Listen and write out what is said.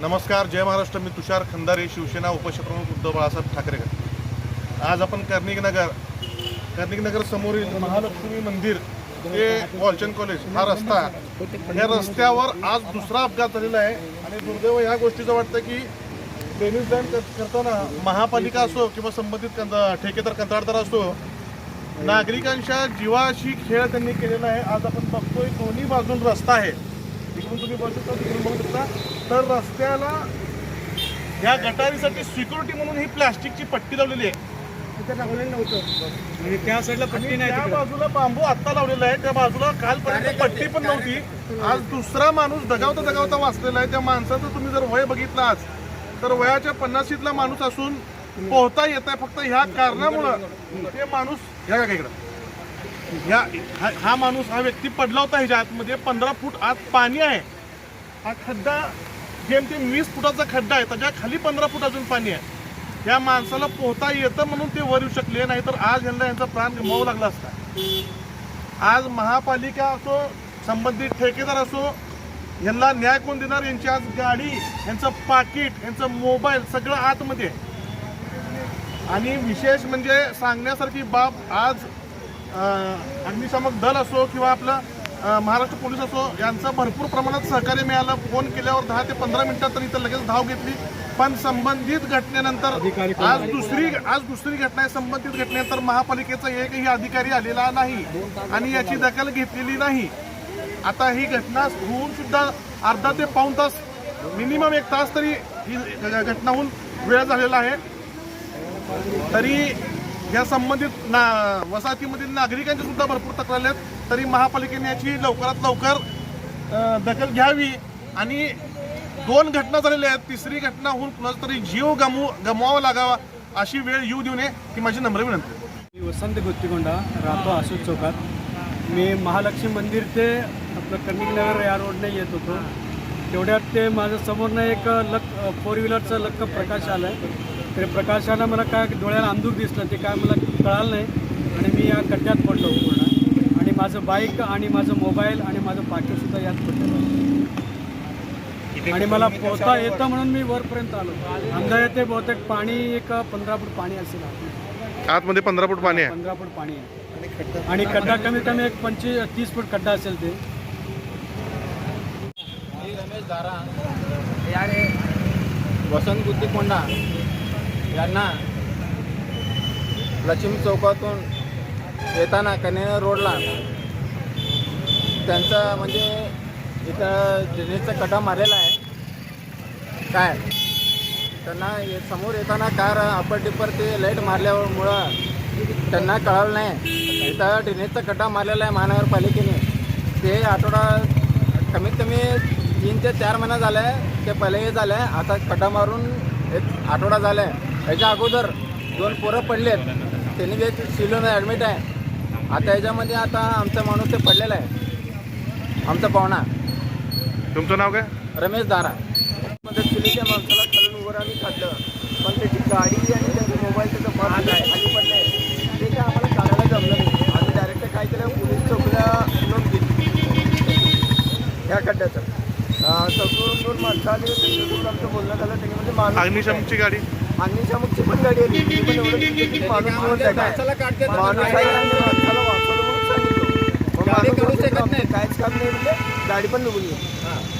नमस्कार जय महाराष्ट्र. मी तुषार खंदारे शिवसेना उपशप्रमुख उद्धव बाळासाहेब ठाकरे. आज आपण कर्णिकनगर कर्णिकनगर समोरील महालक्ष्मी मंदिर ते वॉलचंद कॉलेज हा रस्ता या रस्त्यावर आज दुसरा अपघात झालेला आहे. आणि दुर्दैव ह्या गोष्टीचं वाटतं की टेनिस बँड करताना महापालिका असो किंवा संबंधित कंद- ठेकेदार कंत्राटदार असो नागरिकांच्या जीवाशी खेळ त्यांनी केलेला आहे. आज आपण बघतोय दोन्ही बाजून रस्ता आहे. इकडून तुम्ही बघू शकता तिकडून बघू शकता. तर रस्त्याला या गटारीसाठी सिक्युरिटी म्हणून ही प्लास्टिकची पट्टी लावलेली आहे. तिथं लावलेलं नव्हतं. म्हणजे त्या साईडला आणि त्या बाजूला बांबू आत्ता लावलेला आहे. त्या बाजूला कालपर्यंत पट्टी पण नव्हती. आज दुसरा माणूस दगावता दगावता वाचलेला आहे. त्या माणसाचं तुम्ही जर वय बघितलं आज तर वयाच्या पन्नाशीतला माणूस असून पोहता येत आहे फक्त ह्या कारणामुळं. ते माणूस ह्या का इकडं? ह्या हा- हा माणूस हा व्यक्ती पडला होता ह्याच्या आतमध्ये. पंधरा फूट आत पाणी आहे. हा खड्डा जेमतेम वीस फुटाचा खड्डा आहे. त्याच्याखाली पंधरा फूट अजून पाणी आहे. या माणसाला पोहता येतं म्हणून ते वर येऊ शकले नाही तर आज यांना यांचा प्राण गमावू लागला असता. आज महापालिका असो संबंधित ठेकेदार असो यांना न्याय कोण देणार? यांची आज गाडी यांचं पाकिट यांचं मोबाईल सगळं आतमध्ये. आणि विशेष म्हणजे सांगण्यासारखी बाब आज अग्निशामक दल असो किंवा आपलं महाराष्ट्र पोलीस असो यांचं भरपूर प्रमाणात सहकार्य मिळालं. फोन केल्यावर दहा ते पंधरा मिनिटात तर इथं लगेच धाव घेतली. पण संबंधित घटनेनंतर आज दुसरी आज दुसरी घटना संबंधित घटनेनंतर महापालिकेचा एकही अधिकारी आलेला नाही आणि याची दखल घेतलेली नाही. आता ही घटना होऊन सुद्धा अर्धा ते पाऊण तास मिनिमम एक तास तरी ही घटना होऊन वेळ झालेला आहे. तरी या संबंधित ना वसाहतीमधील नागरिकांच्या सुद्धा भरपूर तक्रारी आहेत. तरी महापालिकेने याची लवकरात लवकर दखल घ्यावी आणि दोन घटना झालेल्या आहेत. तिसरी घटना होऊन कुणाचा तरी जीव गमवू गमवावा लागावा अशी वेळ येऊ देऊ नये ही माझी नम्र विनंती मी वसंत गुत्तीकोंडा राहतो अशोक चौकात. मी महालक्ष्मी मंदिर ते आपलं कर्णिकनगर या रोडने येत होतो. तेवढ्यात ते माझ्या समोरनं एक लक फोर व्हीलरचं लक्क प्रकाश आलं आहे ते प्रकाशानं मला काय डोळ्याला अंधूक दिसलं ते काय मला कळालं नाही. आणि मी या खड्ड्यात पडलो पूर्ण. आणि माझं बाईक आणि माझं मोबाईल आणि माझं पाकिटसुद्धा यात पडलं आणि मला पोहता येतं म्हणून मी वरपर्यंत आलो. अंदाज येते बहुतेक पाणी एक पंधरा फूट पाणी असेल आतमध्ये. पंधरा फूट पाणी आहे? पंधरा फूट पाणी आहे. आणि खड्डा कमीत कमी एक पंचवीस तीस फूट खड्डा असेल ते. रमेश दारा. याने वसंत यांना लक्ष्मी चौकातून येताना कन्या रोडला त्यांचं म्हणजे इथं ड्रेनेजचा कटा मारलेला आहे. काय? त्यांना ये- समोर येताना कार अपर टिपर ते लाइट मारल्यामुळं त्यांना कळालं नाही. इथं ड्रेनेजचा कटा मारलेला आहे महानगरपालिकेने. ते आठवडा कमीत कमी तीन ते चार महिना झाला आहे ते पहिले हे झालं आहे आता खड्डा मारून एक आठवडा झाला आहे ह्याच्या अगोदर दोन पोरं पडलेत. त्यांनी बी एक सिलोमध्ये ॲडमिट आहे. आता ह्याच्यामध्ये आता आमचा माणूस ते पडलेला आहे. आमचा पाहुणा. तुमचं नाव काय? रमेश दारा. मदत केली त्या माणसाला खालून वर आम्ही काढलं पण त्याची गाडी आणि त्याचा मोबाईल त्याचा पर्स खाली पडले ते काय आम्हाला काढायला जमलं नाही. आम्ही डायरेक्ट काय केलं पोलीस चौकीला नोंद घेतली ह्या खड्ड्याचं. अं, चौकीवरून दोन माणसं आली त्यांच्यासोबत आमचं बोलणं झालं त्याच्यामध्ये माणूस अग्निशमची गाडी? अग्निशामकची पण गाडी आली ती पण एवढं दिसली की माणूस आहे आहे माणसाला वाचवलं म्हणून सांगितलं. मग माणूस नाही. काहीच काम नाही म्हणजे गाडी पण निघून गेली.